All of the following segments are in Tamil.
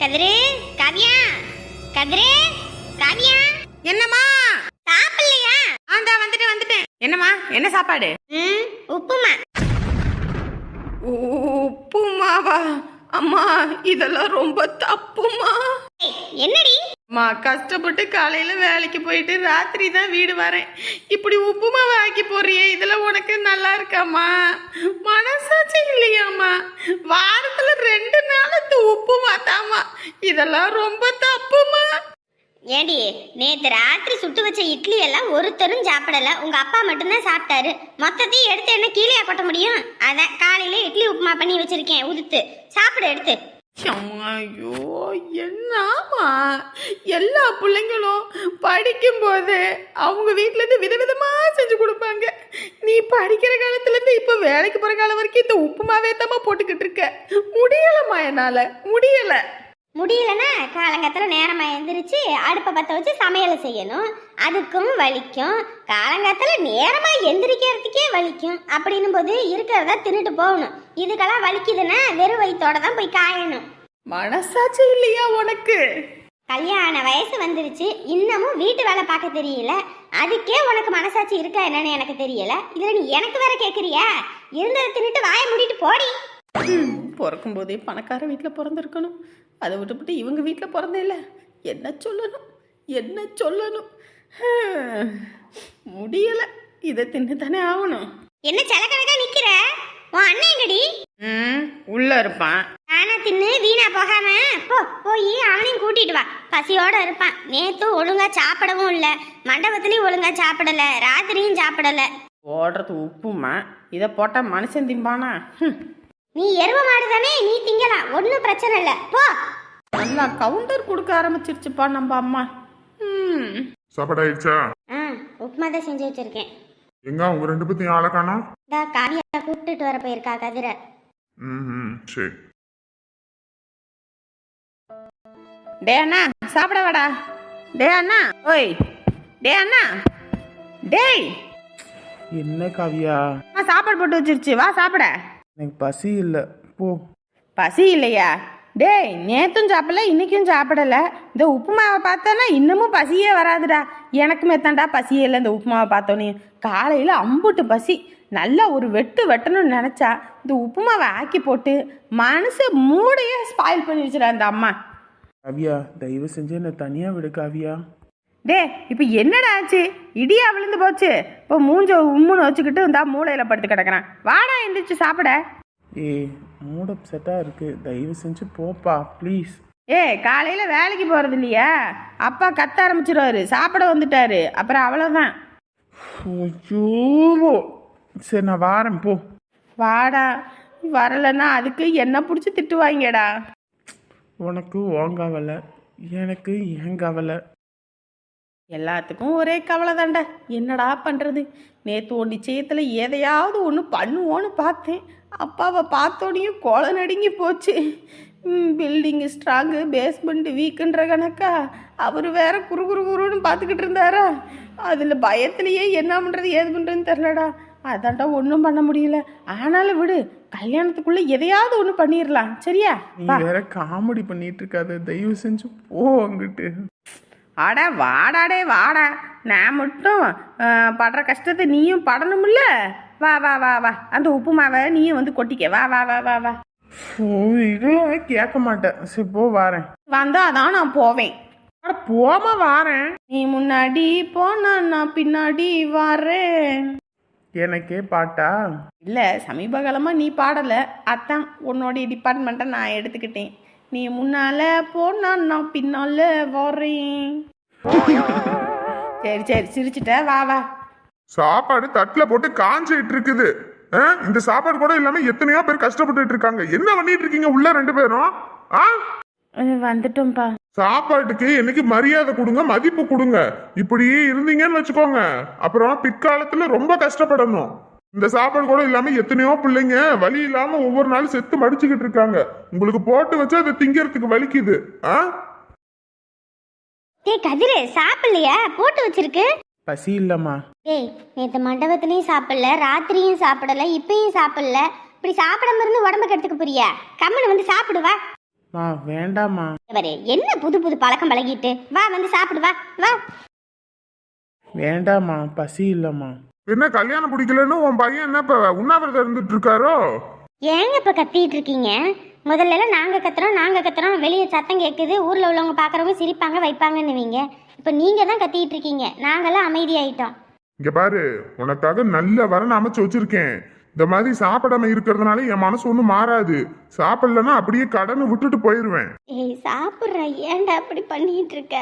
கதிரு காவியா? கதிரு காவியா? என்னம்மா? சாப்பிடலையா? ஆண்டா வந்துட்டேன் வந்துட்டேன். என்னம்மா? என்ன சாப்பாடு? ம் உப்புமா. உப்புமாவா? அம்மா இதெல்லாம் ரொம்ப தப்புமா? என்னடி? அம்மா கஷ்டப்பட்டு காலையில வேலைக்கு போயிட்டு ராத்திரி தான் வீடு வரேன். இப்படி உப்புமாவை ஆக்கி போறியே இதெல்லாம் உனக்கு நல்லா இருக்காம்மா? மனசாட்சி இல்லையாம்மா? வாரத்துல ரெண்டு நாள் இந்த உப்புமா தாம்மா. இதெல்லாம் ரொம்ப தப்புமா? ஏடி நேத்து ராத்திரி சுட்டு வச்ச இட்லி எல்லாம் ஒருத்தரும் சாப்பிடல. உங்க அப்பா மட்டும்தான் சாப்பிட்டாரு. மொத்தத்தையும் எடுத்து என்ன கீழே கொட்ட முடியும்? அதான் காலையில இட்லி உப்புமா பண்ணி வச்சிருக்கேன். உதுத்து. சாப்பிட எடுத்து. ஐயோ என்னமா? எல்லா பிள்ளைங்களும் படிக்கும்போது அவங்க வீட்ல இருந்து விதவிதமா செஞ்சு கொடுப்பாங்க. நீ படிக்கிற காலத்துல இருந்து இப்போ வேலைக்கு போற காலம் வரைக்கும் இந்த உப்புமாவே தாம்மா போட்டுக்கிட்டு இருக்க. முடியலம்மா என்னால. முடியல. முடியலன்னா காலங்கத்தில் நேரமாக எந்திரிச்சு அடுப்பை பற்ற வச்சு சமையல் செய்யணும். அதுக்கும் வலிக்கும். காலங்காத்தில் நேரமாக எந்திரிக்கிறதுக்கே வலிக்கும். அப்படின்னும் போது இருக்கிறத தின்னுட்டு போகணும். இதுக்கெல்லாம் வலிக்குதுன்னா வெறும் வயிற்றோட தான் போய் காயணும். மனசாட்சி இல்லையா உனக்கு? கல்யாண வயசு வந்துருச்சு. இன்னமும் வீட்டு வேலை பார்க்க தெரியல. அதுக்கே உனக்கு மனசாட்சி இருக்கா என்னன்னு எனக்கு தெரியல. இதுல நீ எனக்கு வேற கேக்குறியா? இருந்ததை தின்னுட்டு வாயை மூடிட்டு போடி. பிறக்கும் போதே பணக்கார வீட்டில் பிறந்திருக்கணும். அதை விட்டுவிட்டு இவங்க வீட்டில் பிறந்தேல என்ன சொல்லணும்? என்ன சொல்லணும்? முடியல. இதை தின்னு தானே ஆகணும். என்ன செலக்கணக்கா நிக்கிற? உன் அண்ணன் எங்கடி? ம் உள்ள இருப்பான். ஆனா தின்னு வீணா போகாம. போ போய் அவனையும் கூட்டிட்டு வா. பசியோட இருப்பான். நேத்தும் ஒழுங்கா சாப்பிடவும் இல்ல. மண்டபத்திலயும் ஒழுங்கா சாப்பிடல. ராத்திரியும் சாப்பிடல. ஓடுறது உப்புமா. இதை போட்டால் மனுஷன் திம்பானா? நீ எருவ மாடு தானே நீ திங்கலாம். ஒன்றும் பிரச்சனை இல்லை. போ. நல்லா கவுண்டர் கொடுக்க ஆரம்பிச்சிருச்சுப்பா நம்ம அம்மா. ம். சாப்பாடு ஆயிடுச்சா ஆ உப்புமா தான் செஞ்சு வச்சிருக்கேன். எங்க? உங்க ரெண்டு பேத்தையும் ஆளை காணோம் இந்த காவியா கூப்பிட்டுட்டு வர போயிருக்கா கதிரை. ம் ம், சரி. டே அண்ணா சாப்பிட வாடா. டே அண்ணா ஓய். டே அண்ணா. டேய். என்ன காவியா? சாப்பாடு போட்டு வச்சிருச்சு. வா சாப்பிட. எனக்கு பசி இல்லை. போ. பசி இல்லையா? டேய் நேத்தும் சாப்பிடல இன்னைக்கும் சாப்பிடல. இந்த உப்புமாவை பார்த்தோன்னா இன்னமும் பசியே வராதுடா. எனக்குமே தான்டா பசியே இல்லை இந்த உப்புமாவை பார்த்தோன்னே. காலையில் அம்புட்டு பசி. நல்லா ஒரு வெட்டு வெட்டணும்னு நினச்சா இந்த உப்புமாவை ஆக்கி போட்டு மனசு மூடையே ஸ்பாயில் பண்ணி வச்சுடா அந்த அம்மா. காவியா தயவு செஞ்சு என்னை தனியாக விடு காவியா. டே இப்போ என்னடா ஆச்சு? இடியா விழுந்து போச்சு. இப்போ மூஞ்ச உம்முன்னு வச்சுக்கிட்டு இந்த மூளையில் படுத்து கிடக்குறான். வாடா எந்திரிச்சு சாப்பிட. ஏய் மூட் அப்செட்டாக இருக்குது தயவு செஞ்சு போப்பா ப்ளீஸ் ஏ காலையில் வேலைக்கு போகிறது இல்லையா? அப்பா கத்த ஆரம்பிச்சிருவாரு. சாப்பிட வந்துட்டாரு. அப்புறம் அவ்வளோதான் ஐயோ. சரி நான் வாரேன். போ. வாடா. வரலைன்னா அதுக்கு என்ன பிடிச்சி திட்டுவாங்கடா. உனக்கு உன் கவலை எனக்கு என் கவலை எல்லாத்துக்கும் ஒரே கவலை தான்டா என்னடா பண்ணுறது நேற்று ஒரு நிச்சயத்தில் எதையாவது ஒன்று பண்ணுவோன்னு பார்த்தேன். அப்பாவை பார்த்தோடையும் கோலை நடுங்கி போச்சு. பில்டிங்கு ஸ்ட்ராங்கு பேஸ்மெண்ட்டு வீக்குன்ற கணக்கா? அவர் வேற குறு குறு குருன்னு பார்த்துக்கிட்டு இருந்தாரா? அதில் பயத்துலேயே என்ன பண்ணுறது ஏது பண்ணுறதுன்னு தெரிலடா அதான்டா ஒன்றும் பண்ண முடியல. ஆனாலும் விடு கல்யாணத்துக்குள்ளே எதையாவது ஒன்று பண்ணிடலாம் சரியா? வேற காமெடி பண்ணிட்டு இருக்காத. தயவு செஞ்சு போ அங்கிட்டு. அட வாடாடே வாடா. நான் மட்டும் படுற கஷ்டத்தை நீயும் படணும்ல? வா வா வா வா. அந்த உப்புமாவை நீயும் வந்து கொட்டிக்க. வா வா வா வா வா. இதெல்லாம் கேட்க மாட்டேன். சரி போ வாரேன். வந்தா அதான் நான் போவேன். போமா வாரேன். நீ முன்னாடி போனா நான் பின்னாடி வரேன். எனக்கே பாட்டா? இல்லை சமீப காலமாக நீ பாடலை. அதான் உன்னோடைய டிபார்ட்மெண்ட்டை நான் எடுத்துக்கிட்டேன். நீ முன்னால போனா நான் பின்னால வரேன். சரி சரி சிரிச்சிட்ட. வா வா. சாப்பாடு தட்டுல போட்டு காஞ்சிட்டு இருக்குது? இந்த சாப்பாடு கூட இல்லாம எத்தனையோ பேர் கஷ்டப்பட்டுட்டு இருக்காங்க என்ன பண்ணிட்டு இருக்கீங்க உள்ள ரெண்டு பேரும்? ஆ? வந்துட்டோம்ப்பா. சாப்பாட்டுக்கு என்னைக்கு மரியாதை கொடுங்க மதிப்பு கொடுங்க. இப்படியே இருந்தீங்கன்னு வச்சுக்கோங்க. அப்புறம் பிற்காலத்துல ரொம்ப கஷ்டப்படணும். இந்த சாப்பாடு கூட இல்லாம எத்தனையோ பிள்ளைங்க வலி இல்லாம ஒவ்வொரு நாளும் செத்து மடிச்சுக்கிட்டு இருக்காங்க உங்களுக்கு போட்டு வச்சு அதை திங்கிறதுக்கு வலிக்குது. ஆ? டேய் கதிரு சாப்பிடலையா? போட்டு வச்சிருக்கு. பசி இல்லைம்மா. டேய் நேற்று மண்டபத்துலேயும் சாப்பிடல ராத்திரியும் சாப்பிடல இப்பயும் சாப்பிடல. இப்படி சாப்பிடாம இருந்து உடம்பு கெடுத்துக்க புரியா கம்முன்னு வந்து சாப்பிடுவா மா வேண்டாம்மா. இவரு என்ன புது புது பழக்கம் பழகிட்டு. வா வந்து சாப்பிடு வா வா. வேண்டாம்மா பசி இல்லைம்மா. என்ன கல்யாணம் பிடிக்கலன்னு உன் பையன் என்ன இப்ப உண்ணாவிரதம் இருந்துட்டு இருக்காரோ? ஏங்க இப்ப கத்திட்டு இருக்கீங்க? முதல்ல எல்லாம் நாங்க கத்துறோம் நாங்க கத்துறோம். வெளியே சத்தம் கேட்குது ஊர்ல உள்ளவங்க பாக்குறவங்க சிரிப்பாங்க வைப்பாங்கன்னுவீங்க. இப்ப நீங்க தான் கத்திட்டு இருக்கீங்க. நாங்கெல்லாம் அமைதியாயிட்டோம். இங்க பாரு உனக்காக நல்ல வரன் அமைச்சு வச்சிருக்கேன். இந்த மாதிரி சாப்பிடாம இருக்கிறதுனால என் மனசு ஒன்றும் மாறாது. சாப்பிடலன்னா அப்படியே கடனை விட்டுட்டு போயிருவேன். ஏய் சாப்பிட்ற. ஏன்டா அப்படி பண்ணிட்டு இருக்க?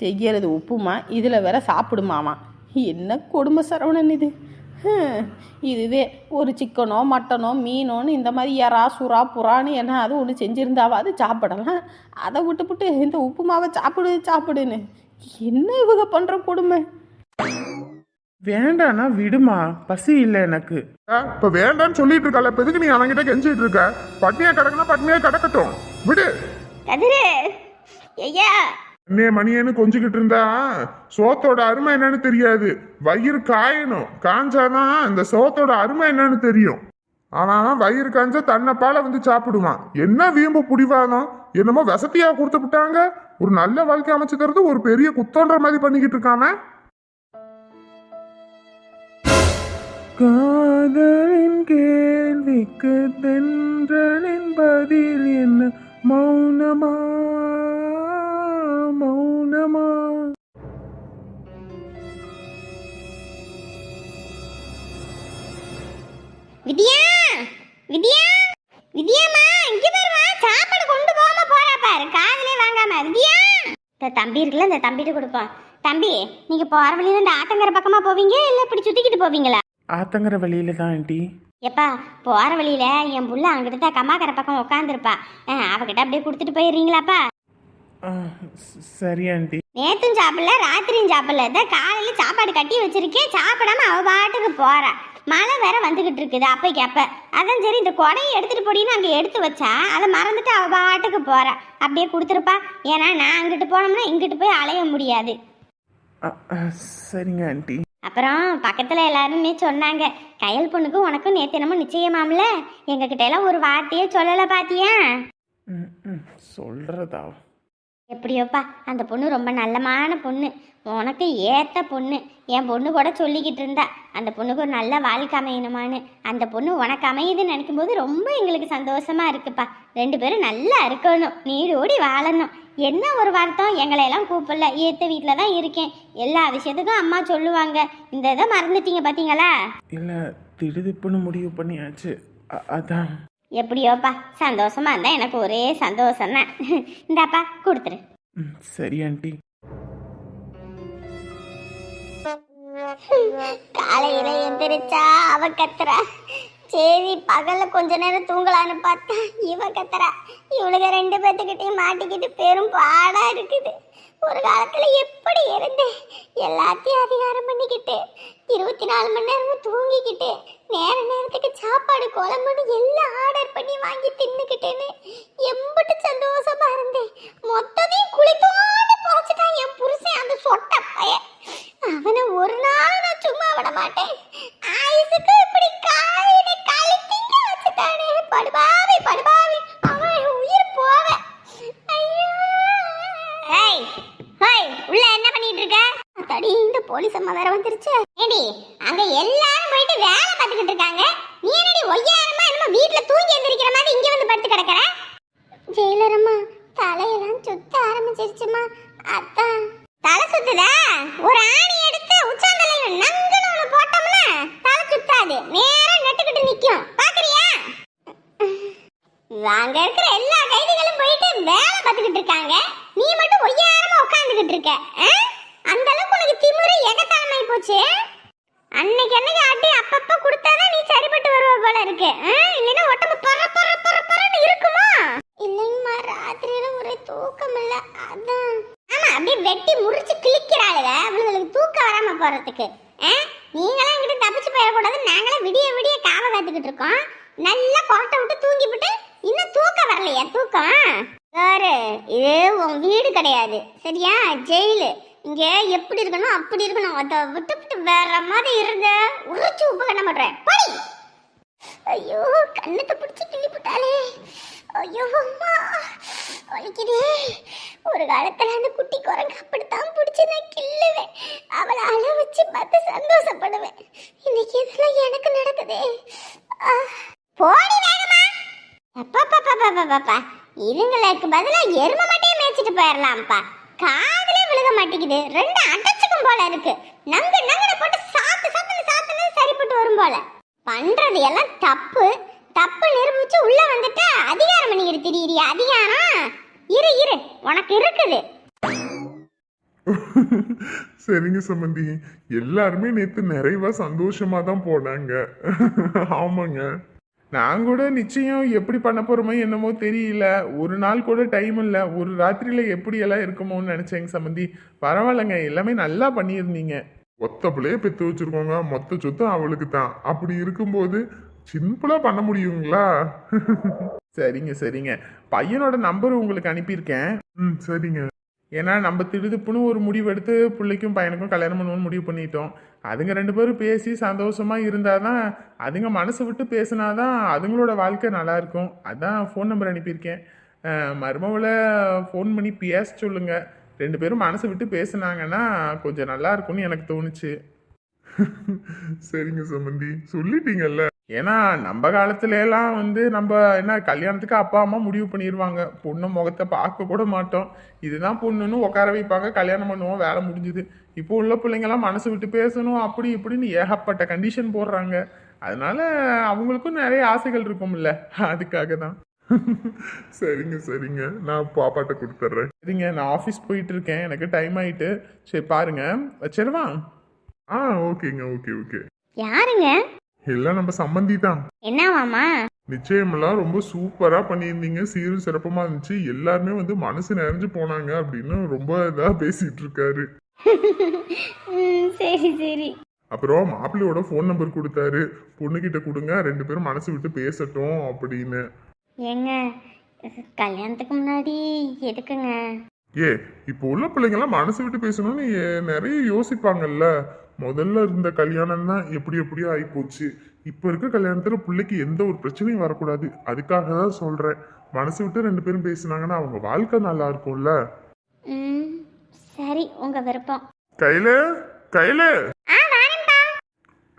செய்யறது உப்புமா இதில் வேற சாப்பிடுமாமா. என்ன கொடுமை சரவணன் இது? இதுவே ஒரு சிக்கனோ மட்டனோ மீனோன்னு இந்த மாதிரி யாரா சுறா புறான்னு என்ன அது ஒன்று செஞ்சுருந்தாவாது சாப்பிடலாம். அதை விட்டுப்புட்டு இந்த உப்புமாவை சாப்பிடு சாப்பிடுன்னு. என்ன இவங்க பண்ணுற கொடுமை? வேண்டாண்ணா விடுமா பசி இல்லை எனக்கு. இப்ப வேண்டான்னு சொல்லிட்டு இருக்கல இப்ப எதுக்கு நீ அவன்கிட்ட கெஞ்சிட்டு இருக்க? பட்னியா கிடக்குனா பட்னியா கிடக்கட்டும். விடு. கதிரு ஐயா அண்ணே மணியன்னு கொஞ்சிக்கிட்டு இருந்தா சோத்தோட அருமை என்னன்னு தெரியாது. வயிறு காயணும். காஞ்சாதான் இந்த சோத்தோட அருமை என்னன்னு தெரியும். ஆனால் வயிறு காஞ்சா தன்னைப்பால வந்து சாப்பிடுவான். என்ன வீம்பு புடிவாதம் என்னமோ வசதியா கொடுத்து விட்டாங்க. ஒரு நல்ல வாழ்க்கை அமைச்சு தரது ஒரு பெரிய குத்தோன்ற மாதிரி பண்ணிக்கிட்டு இருக்காம. காதலின் கேள்விக்கு தென்றலின் பதில் என்ன? மௌனமா இந்த தம்பி இருக்குல்ல இந்த தம்பிட்டு கொடுப்போம். தம்பி நீங்க போற வழியில இந்த ஆத்தங்கர பக்கமா போவீங்க இல்ல இப்படி சுத்திக்கிட்டு போவீங்களா? ஆத்தங்கர வழியில தான் ஆண்டி. எப்பா போற வழியில என் புள்ள அங்கிட்டு தான் கம்மாக்கர பக்கம் உட்காந்துருப்பா அவகிட்ட அப்படியே கொடுத்துட்டு போயிடுறீங்களாப்பா? சரி ஆண்டி. நேத்தும் சாப்பிடல ராத்திரியும் சாப்பிடல. இதான் காலையில சாப்பாடு கட்டி வச்சிருக்கேன் சாப்பிடாம அவ பாட்டுக்கு போறா. மழை வேற வந்துகிட்டு இருக்குது அப்பைக்கு அப்ப அதான் சரி இந்த கொடையை எடுத்துட்டு போடின்னு அங்க எடுத்து வச்சா அதை மறந்துட்டு அவ பாட்டுக்கு போறா. அப்படியே கொடுத்துருப்பா. ஏன்னா நான் அங்கிட்டு போனோம்னா இங்கிட்டு போய் அலைய முடியாது. சரிங்க ஆண்டி. அப்புறம் பக்கத்துல எல்லாருமே சொன்னாங்க கயல் பொண்ணுக்கும் உனக்கும் நேத்து என்னமோ நிச்சயமாம்ல? எங்ககிட்ட எல்லாம் ஒரு வார்த்தையே சொல்லல பாத்தியா? சொல்றதா? எப்படியோப்பா அந்த பொண்ணு ரொம்ப நல்லமான பொண்ணு. உனக்கு ஏத்த பொண்ணு. என் பொண்ணு கூட சொல்லிக்கிட்டு இருந்தா. அந்த பொண்ணுக்கு ஒரு நல்ல வாழ்க்கை அமையணுமான்னு. அந்த பொண்ணு உனக்கு அமையுதுன்னு நினைக்கும் போது ரொம்ப எங்களுக்கு சந்தோஷமா இருக்குப்பா. ரெண்டு பேரும் நல்லா இருக்கணும். நீடோடி வாழணும். என்ன ஒரு வருத்தம்? எங்களை எல்லாம் கூப்பிடல. ஏத்த வீட்டில் தான் இருக்கேன். எல்லா விஷயத்துக்கும் அம்மா சொல்லுவாங்க. இந்த இதை மறந்துட்டீங்க பார்த்தீங்களா இல்லை திடுதிப்புன்னு முடிவு பண்ணியாச்சு. அதான். எப்படியோப்பா சந்தோஷமா இருந்தா எனக்கு ஒரே சந்தோஷம் தான் இந்தாப்பா கொடுத்துரு. சரி ஆண்டி. காலையில எந்திரிச்சா அவ கத்துறா. சரி பகல்ல கொஞ்ச நேரம் தூங்கலான்னு பார்த்தா இவ கத்துறா. இவளுக ரெண்டு பேத்துக்கிட்டையும் மாட்டிக்கிட்டு பெரும் பாடா இருக்குது. ஒரு காலத்துல எப்படி இருந்தேன் எல்லாத்தையும் அதிகாரம் பண்ணிக்கிட்டு இருபத்தி நாலு மணி நேரமும் தூங்கிக்கிட்டு நேர நேரத்துக்கு சாப்பாடு குழம்புன்னு எல்லாம் ஆர்டர் பண்ணி வாங்கி தின்னுக்கிட்டேன்னு எம்பிட்டு சந்தோஷமா இருந்தேன். மொத்தத்தையும் குளிப்பான்னு பொழைச்சிட்டான் என் புருஷன் அந்த சொட்ட பையன். அவனை ஒரு நாள் நான் சும்மா விட மாட்டேன். ஆயுசுக்கு இப்படி காலையில கழித்திங்க வச்சுட்டானே. படுபாவி படுபாவி. அவன் உயிர் போவ ஐயோ. ஏய் ஹேய் உள்ள என்ன பண்ணிட்டு இருக்க? தடி இந்த போலீஸ் அம்மா வேற வந்துருச்சு. ஏடி அங்க எல்லாரும் போயிட்டு வேலை பார்த்துக்கிட்டு இருக்காங்க. நீ என்னடி ஒய்யாரமா என்னமோ வீட்டுல தூங்கி எந்திரிக்கிற மாதிரி போகிறதுக்கு போறதுக்கு. ஆ? நீங்களாம் இங்கிட்ட தப்பிச்சு போயிடக்கூடாது. நாங்களாம் விடிய விடிய காவ காத்துக்கிட்டு இருக்கோம். நல்லா கொரட்டை விட்டு தூங்கிவிட்டு இன்னும் தூக்கம் வரலையா? தூக்கம்? வேறு இது உன் வீடு கிடையாது. சரியா? ஜெயிலு. இங்கே எப்படி இருக்கணும் அப்படி இருக்கணும். அதை விட்டுவிட்டு வேற மாதிரி இருந்த உரைச்சு உப்பு கண்ண மாட்டேன் ஐயோ கண்ணத்தை பிடிச்சி கிள்ளி போட்டாலே. ஐயோ அம்மா. வலிக்குது. ஒரு காலத்துல அந்த குட்டி குரங்கு அப்படித்தான் பிடிச்சி நான் கிள்ளுவேன். அவளை அழ வச்சு பார்த்து சந்தோஷப்படுவேன். இன்னைக்கு இதெல்லாம் எனக்கு நடக்குதே. போடி வேகமா. அப்பா இதுங்களுக்கு பதிலா எரும மட்டும் மேய்ச்சிட்டு போயிடலாம்ப்பா காதலே விழுக மாட்டேங்குது. ரெண்டு அடைச்சுக்கும் போல இருக்கு. நங்கு நங்குன போட்டு சாத்து சாத்துன்னு சாத்துன்னு சரிப்பட்டு வரும் போல. பண்றது எல்லாம் தப்பு. தப்பு நிரூபிச்சு உள்ள வந்துட்டு அதிகாரம் பண்ணிக்கிட்டு திரியிறியா? அதிகாரம்? இரு இரு. உனக்கு இருக்குது. சரிங்க சம்பந்தி எல்லாருமே நேத்து நிறைவா சந்தோஷமா தான் போனாங்க. ஆமாங்க. நான் கூட நிச்சயம் எப்படி பண்ண போறோமோ என்னமோ தெரியல. ஒரு நாள் கூட டைம் இல்லை. ஒரு ராத்திரியில எப்படி எல்லாம் இருக்குமோன்னு நினைச்சேங்க சம்மந்தி பரவாயில்லைங்க. எல்லாமே நல்லா பண்ணியிருந்தீங்க. ஒத்த பிள்ளைய வச்சிருக்கோங்க. மொத்த சொத்து அவளுக்கு தான் அப்படி இருக்கும்போது சிம்பிளா பண்ண முடியுங்களா? சரிங்க சரிங்க. பையனோட நம்பர் உங்களுக்கு அனுப்பியிருக்கேன். ம் சரிங்க. ஏன்னா நம்ம திடுதுப்புன்னு ஒரு முடிவு எடுத்து பிள்ளைக்கும் பையனுக்கும் கல்யாணம் பண்ணுவோம்னு முடிவு பண்ணிட்டோம். அதுங்க ரெண்டு பேரும் பேசி சந்தோஷமா இருந்தாதான் அதுங்க மனசு விட்டு பேசினாதான் அதுங்களோட வாழ்க்கை நல்லா இருக்கும். அதான் ஃபோன் நம்பர் அனுப்பியிருக்கேன். மருமவளை ஃபோன் பண்ணி பேச சொல்லுங்க. ரெண்டு பேரும் மனசு விட்டு பேசுனாங்கன்னா கொஞ்சம் நல்லா இருக்கும்னு எனக்கு தோணுச்சு. சரிங்க சம்பந்தி சொல்லிட்டீங்கல்ல? ஏன்னா நம்ம காலத்துல எல்லாம் வந்து நம்ம என்ன கல்யாணத்துக்கு அப்பா அம்மா முடிவு பண்ணிடுவாங்க பொண்ணு முகத்தை பார்க்க கூட மாட்டோம். இதுதான் பொண்ணுன்னு உட்கார வைப்பாங்க. கல்யாணம் பண்ணுவோம். வேலை முடிஞ்சுது. இப்போ உள்ள பிள்ளைங்கெல்லாம் மனசு விட்டு பேசணும் அப்படி இப்படின்னு ஏகப்பட்ட கண்டிஷன் போடுறாங்க. அதனால அவங்களுக்கும் நிறைய ஆசைகள் இருக்கும்ல. அதுக்காக தான். சரிங்க சரிங்க. நான் பாப்பாட்ட கொடுத்துட்றேன். சரிங்க நான் ஆஃபீஸ் போயிட்டு இருக்கேன் எனக்கு டைம் ஆயிட்டு. சரி பாருங்க. வச்சிருவா ஆ ஓகேங்க ஓகே ஓகே. யாருங்க? எல்லாம் நம்ம சம்பந்தி தான். என்னவாமா நிச்சயமெல்லாம் ரொம்ப சூப்பரா பண்ணியிருந்தீங்க. சீரும் சிறப்புமா இருந்துச்சு. எல்லாருமே வந்து மனசு நிறைஞ்சு போனாங்க அப்படின்னு ரொம்ப இதா பேசிட்டு இருக்காரு. சரி சரி. அப்புறம் மாப்பிள்ளையோட ஃபோன் நம்பர் கொடுத்தாரு. பொண்ணுகிட்ட கொடுங்க ரெண்டு பேரும் மனசு விட்டு பேசட்டும் அப்படின்னு. ஏங்க கல்யாணத்துக்கு முன்னாடி எதுக்குங்க? ஏ இப்போ உள்ள பிள்ளைங்கெல்லாம் மனசு விட்டு பேசணும்னு நிறைய யோசிப்பாங்கல்ல. முதல்ல இருந்த கல்யாணம் தான் எப்படி எப்படியோ ஆயிப்போச்சு. இப்போ இருக்க கல்யாணத்துல பிள்ளைக்கு எந்த ஒரு பிரச்சனையும் வரக்கூடாது. அதுக்காக தான் சொல்றேன். மனசு விட்டு ரெண்டு பேரும் பேசுனாங்கன்னா அவங்க வாழ்க்கை நல்லா இருக்கும்ல? சரி உங்க விருப்பம். கையில கையில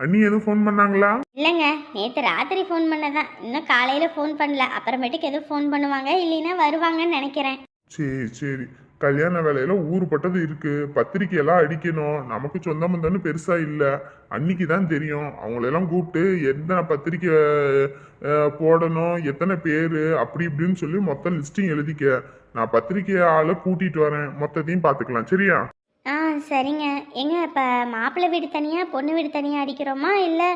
அண்ணி எதுவும் ஃபோன் பண்ணாங்களா? இல்லைங்க நேற்று ராத்திரி ஃபோன் பண்ணதான் இன்னும் காலையில் ஃபோன் பண்ணல. அப்புறமேட்டுக்கு எதுவும் ஃபோன் பண்ணுவாங்க இல்லைன்னா வருவாங்கன்னு நினைக்கிறேன். சரி சரி. கல்யாண வேலையில ஊறுபட்டது இருக்கு. பத்திரிக்கை எல்லாம் அடிக்கணும். நமக்கு சொந்த பந்தம்னு பெருசா இல்ல. அன்னைக்கு தான் தெரியும். அவங்களெல்லாம் கூப்பிட்டு எத்தனை பத்திரிக்கை போடணும் எத்தனை பேரு அப்படி இப்படின்னு சொல்லி மொத்த லிஸ்டிங் எழுதிக்க. நான் பத்திரிக்கை ஆளை கூட்டிட்டு வரேன். மொத்தத்தையும் பார்த்துக்கலாம். சரியா? ஆ சரிங்க. எங்க இப்போ மாப்பிள்ளை வீடு தனியாக பொண்ணு வீடு தனியாக அடிக்கிறோமா? இல்லை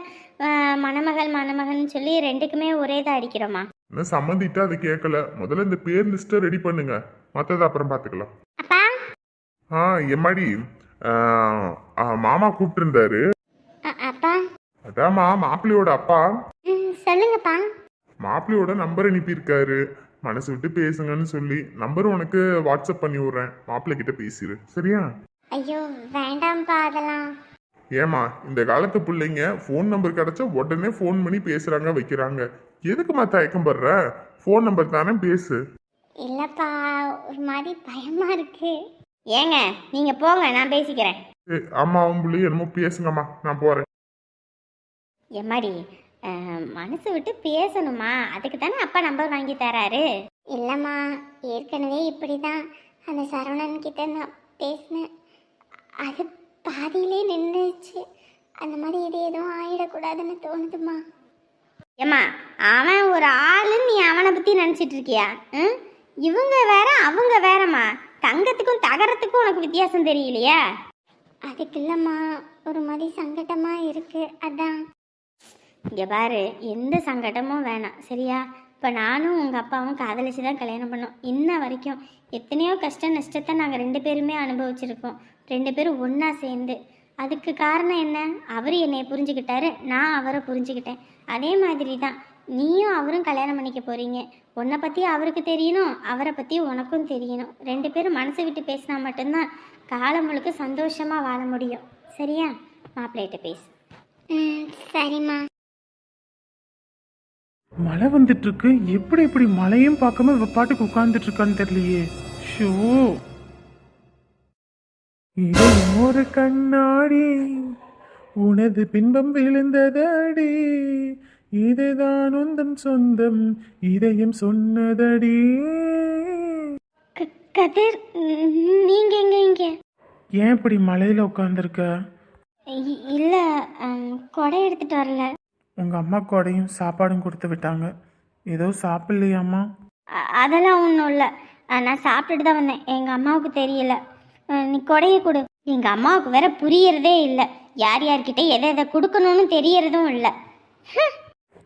மணமகள் மணமகன் சொல்லி ரெண்டுக்குமே ஒரே தான் அடிக்கிறோமா? இன்னும் சம்மந்திட்டு அதை கேட்கல முதல்ல இந்த பேர் லிஸ்ட்டை ரெடி பண்ணுங்க. மற்றதை அப்புறம் பார்த்துக்கலாம் ஆ எம்மாடி மாமா கூப்பிட்டு இருந்தாரு அ, அப்பா? அதாம்மா மாப்பிள்ளையோட அப்பா. சொல்லுங்கப்பா. மாப்பிள்ளையோட நம்பர் அனுப்பியிருக்காரு. மனசு விட்டு பேசுங்கன்னு சொல்லி நம்பர் உனக்கு வாட்ஸ்அப் பண்ணி விடுறேன். மாப்பிள்ளை கிட்ட பேசிடு சரியா? ஐயோ வேண்டாம்ப்பா அதெல்லாம். ஏமா இந்த காலத்து பிள்ளைங்க ஃபோன் நம்பர் கிடைச்சா உடனே ஃபோன் பண்ணி பேசுறாங்க வைக்கிறாங்க. எதுக்குமா தயக்கம் படுற ஃபோன் நம்பர் தானே பேசு. இல்லைப்பா ஒரு மாதிரி பயமாக இருக்கு. ஏங்க நீங்கள் போங்க நான் பேசிக்கிறேன். ஏய், அம்மாவும் பிள்ளையும் என்னமோ பேசுங்கம்மா நான் போறேன். எம்மாடி அஹ், மனசு விட்டு பேசணுமா? அதுக்கு தானே அப்பா நம்பர் வாங்கி தராரு. இல்லைம்மா ஏற்கனவே இப்படி தான் அந்த சரவணன் கிட்ட நான் பேசினேன். அது பாதியிலே நின்றுச்சு அந்த மாதிரி இது எதுவும் ஆயிடக்கூடாதுன்னு தோணுதுமா ஏம்மா அவன் ஒரு ஆளு நீ அவனை பற்றி நினச்சிட்டு இருக்கியா? ம்? இவங்க வேற அவங்க வேறம்மா. தங்கத்துக்கும் தகரத்துக்கும் உனக்கு வித்தியாசம் தெரியலையா? அதுக்கு இல்லைம்மா ஒரு மாதிரி சங்கடமாக இருக்கு அதான். இங்கே பாரு எந்த சங்கடமும் வேணாம் சரியா? இப்போ நானும் உங்கள் அப்பாவும் காதலிச்சு தான் கல்யாணம் பண்ணோம். இன்ன வரைக்கும் எத்தனையோ கஷ்ட நஷ்டத்தை நாங்கள் ரெண்டு பேருமே அனுபவிச்சிருக்கோம். ரெண்டு பேரும் ஒன்றா சேர்ந்து. அதுக்கு காரணம் என்ன? அவர் என்னை புரிஞ்சுக்கிட்டாரு நான் அவரை புரிஞ்சுக்கிட்டேன். அதே மாதிரி தான் நீயும் அவரும் கல்யாணம் பண்ணிக்க போகிறீங்க உன்னை பற்றி அவருக்கு தெரியணும் அவரை பற்றி உனக்கும் தெரியணும். ரெண்டு பேரும் மனசு விட்டு பேசினா மட்டும்தான் காலம் முழுக்க சந்தோஷமாக வாழ முடியும். சரியா? மாப்பிள்ளைகிட்ட பேசு. சரிம்மா. மழை வந்துட்டு இருக்கு எப்படி இப்படி மழையும் பார்க்காம இவ பாட்டுக்கு உட்கார்ந்துட்டு இருக்கான்னு தெரியலையே. ஷோ. இது ஒரு கண்ணாடி. உனது பின்பம் விழுந்ததடி. இதுதான் உந்தன் சொந்தம். இதயம் சொன்னதடி. கதிர் நீங்க எங்க இங்க? ஏன் இப்படி மழையில உட்காந்துருக்க இல்ல கொடை எடுத்துட்டு வரல. உங்க அம்மா கூடயும் சாப்பாடும் கொடுத்து விட்டாங்க. ஏதோ சாப்பிடலையாம்மா? அதெல்லாம் ஒன்றும் இல்லை. நான் சாப்பிட்டுட்டு தான் வந்தேன். எங்கள் அம்மாவுக்கு தெரியல. நீ கொடைய கொடு. எங்கள் அம்மாவுக்கு வேற புரியறதே இல்லை. யார் யார்கிட்ட எதை எதை கொடுக்கணும்னு தெரியறதும் இல்லை.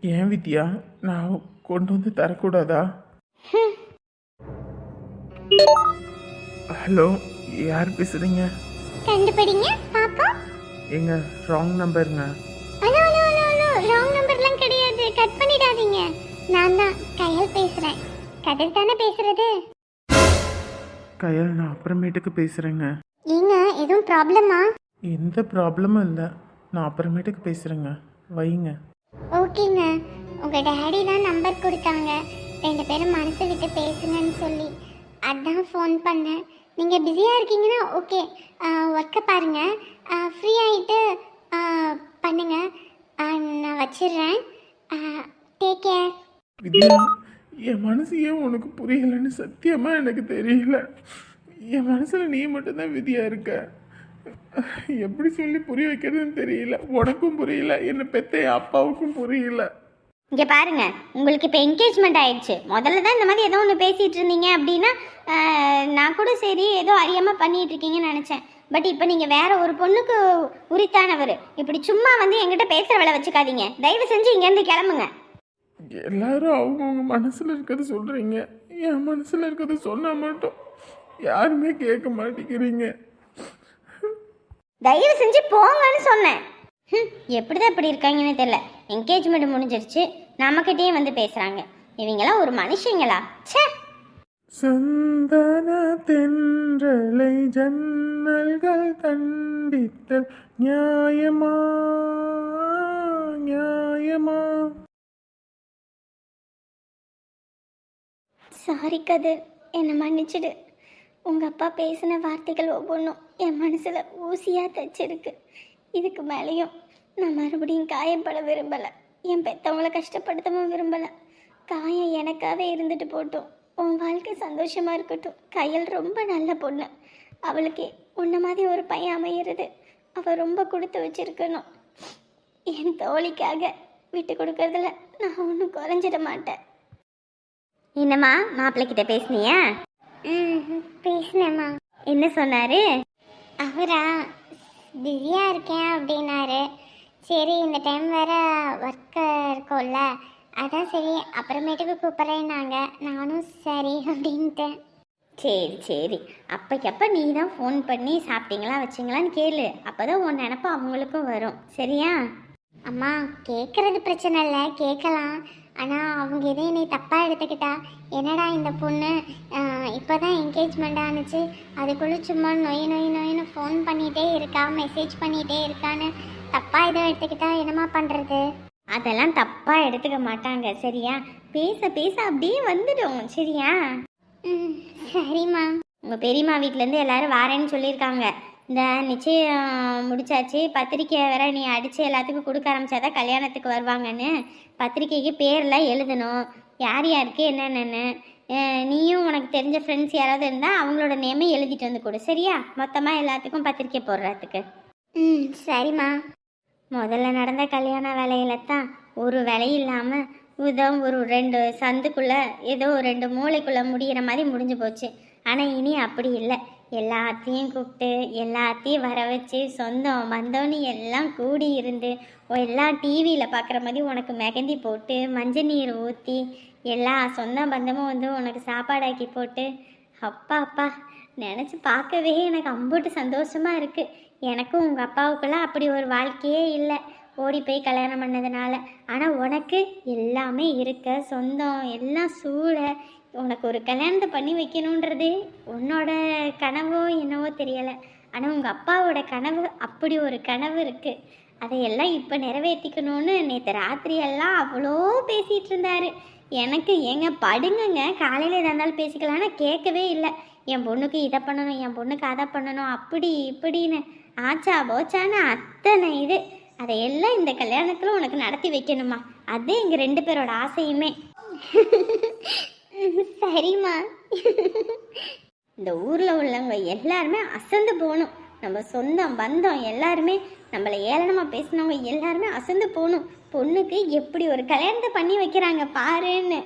ஏன் வித்யா? நான் கொண்டு வந்து தரக்கூடாதா? ஹலோ யார் பேசுறீங்க? கண்டுபிடிங்க பாப்பா. எங்க wrong நம்பருங்க hello hello hello hello wrong நம்பர்லாம் கிடையாது. கட் பண்ணிடாதீங்க. நான் தான் கையல் பேசுகிறேன் கதிர் தானே பேசுறது? கயல் நான் அப்புறமேட்டுக்கு பேசுறேங்க. ஏங்க எதுவும் ப்ராப்ளமா எந்த ப்ராப்ளமும் இல்லை. நான் அப்புறமேட்டுக்கு பேசுறேங்க. வைங்க. ஓகேங்க. உங்கள் டேடி தான் நம்பர் கொடுத்தாங்க. ரெண்டு பேரும் மனசு விட்டு பேசுங்கன்னு சொல்லி. அதான் ஃபோன் பண்ணேன். நீங்கள் பிஸியாக இருக்கீங்கன்னா ஓகே ஒர்க்கை பாருங்கள் ஃப்ரீ ஆகிட்டு பண்ணுங்க. நான் வச்சிடுறேன். டேக் கேர் என் மனசு ஏன் உனக்கு புரியலன்னு சத்தியமா எனக்கு தெரியல. என் மனசுல நீ மட்டும்தான் விதியா இருக்க. எப்படி சொல்லி புரிய வைக்கிறதுன்னு தெரியல. உனக்கும் புரியல என்ன பெத்த அப்பாவுக்கும் புரியல. இங்கே பாருங்க உங்களுக்கு இப்போ என்கேஜ்மெண்ட் ஆயிடுச்சு. முதல்ல தான் இந்த மாதிரி ஏதோ ஒன்று பேசிகிட்டு இருந்தீங்க அப்படின்னா நான் கூட சரி ஏதோ அறியாமல் பண்ணிட்டு இருக்கீங்கன்னு நினச்சேன். பட் இப்போ நீங்கள் வேற ஒரு பொண்ணுக்கு உரித்தானவர். இப்படி சும்மா வந்து என்கிட்ட பேசுகிற வேலை வச்சுக்காதீங்க. தயவு செஞ்சு இங்கேருந்து கிளம்புங்க. எல்லாரும் அவங்கவுங்க மனசுல இருக்கிறத சொல்றீங்க. என் மனசுல இருக்கிறத சொன்னா மட்டும் யாருமே கேட்க மாட்டேங்கிறீங்க. தயவு செஞ்சு போங்கன்னு சொன்னேன். ஹம், எப்படிதான் இப்படி இருக்காங்கன்னு தெரியல. என்கேஜ்மெண்ட் முடிஞ்சிருச்சு. நம்மக்கிட்டே வந்து பேசுகிறாங்க இவங்கெல்லாம் ஒரு மனுஷங்களா? ச்சே! சந்தன தென்றலை ஜன்னல்கள் தண்டித்தல் நியாயமா? நியாயமா? சாரி கதிர். என்னை மன்னிச்சிடு. உங்கள் அப்பா பேசின வார்த்தைகள் ஒவ்வொன்றும் என் மனசில் ஊசியாக தச்சிருக்கு. இதுக்கு மேலேயும் நான் மறுபடியும் காயப்பட விரும்பலை. என் பெற்றவங்கள கஷ்டப்படுத்தவும் விரும்பலை. காயம் எனக்காகவே இருந்துட்டு போட்டோம். உன் வாழ்க்கை சந்தோஷமாக இருக்கட்டும். கையல் ரொம்ப நல்ல பொண்ணு. அவளுக்கு உன்ன மாதிரி ஒரு பையன் அமையிறது அவள் ரொம்ப கொடுத்து வச்சிருக்கணும். என் தோழிக்காக விட்டு கொடுக்கறதுல நான் ஒன்றும் குறைஞ்சிட மாட்டேன். என்னம்மா மாப்பிள்ளை கிட்ட பேசுனியா? ம் பேசினேம்மா. என்ன சொன்னாரு? அவரா பிஸியாக இருக்கேன் அப்படின்னாரு. சரி இந்த டைம் வேற ஒர்க்கு இருக்கும்ல. அதான் சரி அப்புறமேட்டுக்கு கூப்பிட்றேன்னாங்க. நானும் சரி அப்படின்ட்டேன். சரி சரி. அப்பைக்கப்ப நீ தான் ஃபோன் பண்ணி சாப்பிட்டீங்களா வச்சிங்களான்னு கேளு. அப்போ தான் உன் நினப்பு அவங்களுக்கும் வரும். சரியா? அம்மா கேட்குறது பிரச்சனை இல்லை. கேட்கலாம் ஆனால் அவங்க இதே நீ தப்பாக எடுத்துக்கிட்டா? என்னடா இந்த பொண்ணு? இப்போ தான் என்கேஜ்மெண்ட் ஆனுச்சு. அதுக்குள்ளே சும்மா நொய் நொய் நொயின்னு ஃபோன் பண்ணிகிட்டே இருக்கா மெசேஜ் பண்ணிகிட்டே இருக்கான்னு தப்பாக எதுவும் எடுத்துக்கிட்டா? என்னம்மா பண்ணுறது அதெல்லாம் தப்பாக எடுத்துக்க மாட்டாங்க சரியா? பேச பேச அப்படியே வந்துடும் சரியா? ம் சரிம்மா. உங்கள் பெரியம்மா வீட்டிலேருந்து எல்லாரும் வாரேன்னு சொல்லியிருக்காங்க. இந்த நிச்சயம் முடிச்சாச்சு. பத்திரிக்கை வேற நீ அடித்து எல்லாத்துக்கும் கொடுக்க ஆரம்பிச்சாதான் கல்யாணத்துக்கு வருவாங்கன்னு. பத்திரிக்கைக்கு பேர்லாம் எழுதணும். யார் யாருக்கு என்னென்னு நீயும் உனக்கு தெரிஞ்ச ஃப்ரெண்ட்ஸ் யாராவது இருந்தால் அவங்களோட நேமை எழுதிட்டு வந்து கொடு. சரியா? மொத்தமாக எல்லாத்துக்கும் பத்திரிக்கை போடுறதுக்கு. ம் சரிம்மா. முதல்ல நடந்த கல்யாண வேலையில தான் ஒரு வேலை இல்லாமல் உதம் ஒரு ரெண்டு சந்துக்குள்ளே ஏதோ ஒரு ரெண்டு மூளைக்குள்ளே முடிகிற மாதிரி முடிஞ்சு போச்சு. ஆனால் இனி அப்படி இல்லை. எல்லாத்தையும் கூப்பிட்டு எல்லாத்தையும் வர வச்சு சொந்தம் பந்தம்னு எல்லாம் கூடி இருந்து எல்லாம் டிவியில் பார்க்குற மாதிரி உனக்கு மெகந்தி போட்டு மஞ்சள் நீர் ஊற்றி எல்லா சொந்தம் பந்தமும் வந்து உனக்கு சாப்பாடாக்கி போட்டு அப்பா அப்பா நினச்சி பார்க்கவே எனக்கு அம்புட்டு சந்தோஷமாக இருக்குது எனக்கும் உங்கள் அப்பாவுக்கெல்லாம் அப்படி ஒரு வாழ்க்கையே இல்லை. ஓடி போய் கல்யாணம் பண்ணதுனால. ஆனால் உனக்கு எல்லாமே இருக்க சொந்தம் எல்லாம் சூழ உனக்கு ஒரு கல்யாணத்தை பண்ணி வைக்கணுன்றது உன்னோட கனவோ என்னவோ தெரியலை. ஆனால் உங்கள் அப்பாவோட கனவு அப்படி ஒரு கனவு இருக்குது அதையெல்லாம் இப்போ நிறைவேற்றிக்கணும்னு நேற்று ராத்திரியெல்லாம் அவ்வளோ பேசிகிட்டு இருந்தாரு. எனக்கு ஏங்க படுங்கங்க. காலையில் எதாக இருந்தாலும் பேசிக்கலாம்னு கேட்கவே இல்லை. என் பொண்ணுக்கு இதை பண்ணணும் என் பொண்ணுக்கு அதை பண்ணணும் அப்படி இப்படின்னு. ஆச்சா போச்சான்னு அத்தனை இது. அதையெல்லாம் இந்த கல்யாணத்தில் உனக்கு நடத்தி வைக்கணுமா? அது எங்கள் ரெண்டு பேரோட ஆசையுமே. சரிம்மா. இந்த ஊரில் உள்ளவங்க எல்லாருமே அசந்து போகணும். நம்ம சொந்தம் பந்தம் எல்லாருமே நம்மளை ஏளனமாக பேசினவங்க எல்லாருமே அசந்து போகணும். பொண்ணுக்கு எப்படி ஒரு கல்யாணத்தை பண்ணி வைக்கிறாங்க பாருன்னு.